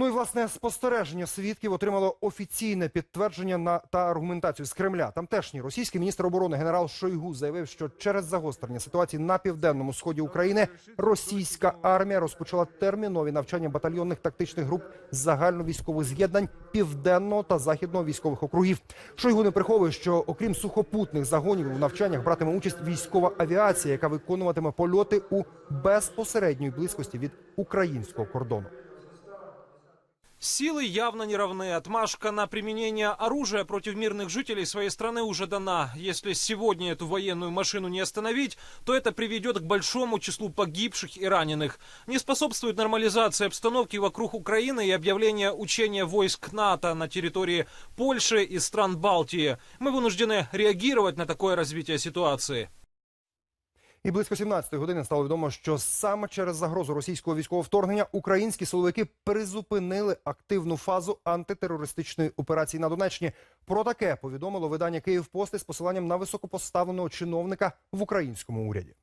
Ну і власне спостереження свідків отримало офіційне підтвердження на та аргументацію з Кремля. Тамтешній російський міністр оборони генерал Шойгу заявив, що через загострення ситуації на південному сході України російська армія розпочала термінові навчання батальйонних тактичних груп загальновійськових з'єднань південного та західного військових округів. Шойгу не приховує, що окрім сухопутних загонів у навчаннях братиме участь військова авіація, яка виконуватиме польоти у безпосередній близькості від українського кордону. Силы явно не равны. Отмашка на применение оружия против мирных жителей своей страны уже дана. Если сегодня эту военную машину не остановить, то это приведет к большому числу погибших и раненых. Не способствует нормализации обстановки вокруг Украины и объявление учения войск НАТО на территории Польши и стран Балтии. Мы вынуждены реагировать на такое развитие ситуации. І близько 17-ї години стало відомо, що саме через загрозу російського військового вторгнення українські силовики призупинили активну фазу антитерористичної операції на Донеччині. Про таке повідомило видання Київпост із посиланням на високопоставленого чиновника в українському уряді.